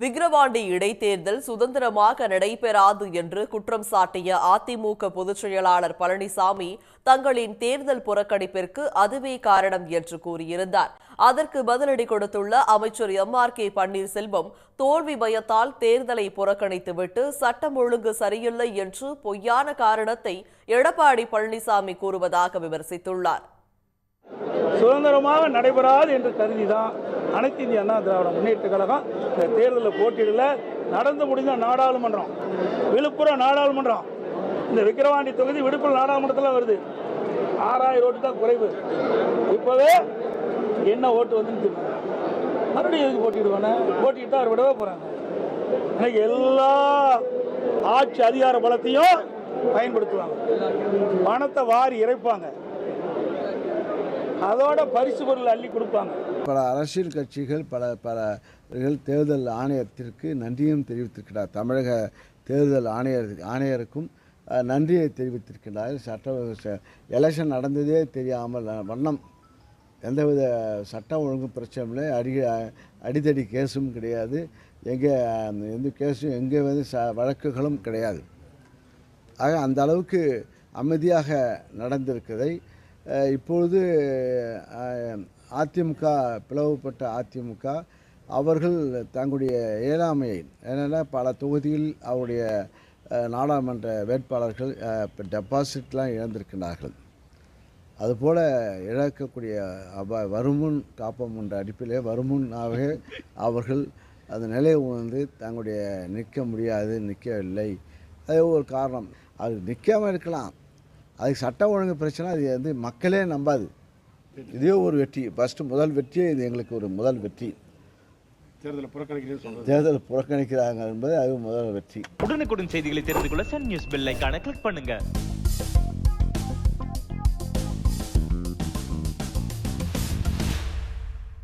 விக்கிரவாண்டி இடைத்தேர்தல் சுதந்திரமாக நடைபெறாது என்று குற்றம் சாட்டிய அதிமுக பொதுச் செயலாளர் பழனிசாமி தங்களின் தேர்தல் புறக்கணிப்பிற்கு அதுவே காரணம் என்று கூறியிருந்தார். அதற்கு பதிலடி கொடுத்துள்ள அமைச்சர் எம். ஆர். கே. பன்னீர்செல்வம் தோல்வி பயத்தால் தேர்தலை புறக்கணித்துவிட்டு சட்டம் ஒழுங்கு சரியில்லை என்று பொய்யான காரணத்தை எடப்பாடி பழனிசாமி கூறுவதாக விமர்சித்துள்ளார். சுதந்திரமாக நடைபெறாது என்று கருதிதான் அனைத்து இந்திய அண்ணா திராவிட முன்னேற்ற கழகம் இந்த தேர்தலில் போட்டியிடல. நடந்து முடிந்த நாடாளுமன்றம் விழுப்புரம் நாடாளுமன்றம் இந்த விக்கிரவாண்டி தொகுதி விழுப்புரம் நாடாளுமன்றத்தில் வருது. ஆறாயிரம் ஓட்டு தான் குறைவு. இப்போவே என்ன ஓட்டு வந்து மறுபடியும் எதுக்கு போட்டிடுவானே போட்டிட்டு அவர் விடவே போகிறாங்க இன்னைக்கு எல்லா ஆட்சி அதிகார பலத்தையும் பயன்படுத்துவாங்க. பணத்தை வாரி இறைப்பாங்க. அதோட பரிசு பொருள் அள்ளி கொடுப்பாங்க. பல அரசியல் கட்சிகள் பல பல தேர்தல் ஆணையத்திற்கு நன்றியும் தெரிவித்திருக்கிறார். தமிழக தேர்தல் ஆணையர் ஆணையருக்கும் நன்றியை தெரிவித்திருக்கிறார் சட்ட எலெக்ஷன் நடந்ததே தெரியாமல் வண்ணம் எந்தவித சட்டம் ஒழுங்கு பிரச்சனையும் இல்லை. அடி அடிதடி கேஸும் கிடையாது. எங்கே எந்த கேஸும் எங்கே வந்து ச வழக்குகளும் கிடையாது. ஆக அந்த அளவுக்கு அமைதியாக நடந்திருக்கிறதை இப்பொழுது அதிமுக பிளவுபட்ட அதிமுக அவர்கள் தங்களுடைய இயலாமையை ஏன்னா பல தொகுதியில் அவருடைய நாடாளுமன்ற வேட்பாளர்கள் டெபாசிட்லாம் இழந்திருக்கிறார்கள் அதுபோல் இழக்கக்கூடிய அப வருமுன் காப்பம் என்ற அடிப்பிலே வருமுன்னாகவே அவர்கள் அந்த நிலையை உணர்ந்து தங்களுடைய நிற்க முடியாது நிற்கவில்லை. அது ஒரு காரணம். அது நிற்காமல் இருக்கலாம். அதுக்கு சட்டம் ஒழுங்கு பிரச்சனை அது வந்து மக்களே நம்பாது. இதே ஒரு வெற்றி. ஃபஸ்ட்டு முதல் வெற்றியே இது எங்களுக்கு ஒரு முதல் வெற்றி. தேர்தலை புறக்கணிக்கிறேன்னு சொல்றது. தேர்தல் புறக்கணிக்கிறாங்க என்பது அது முதல் வெற்றி. உடனுக்குடன் செய்திகளை தெரிந்து கொள்ள சன் நியூஸ் பெல் ஐகானை கிளிக் பண்ணுங்க.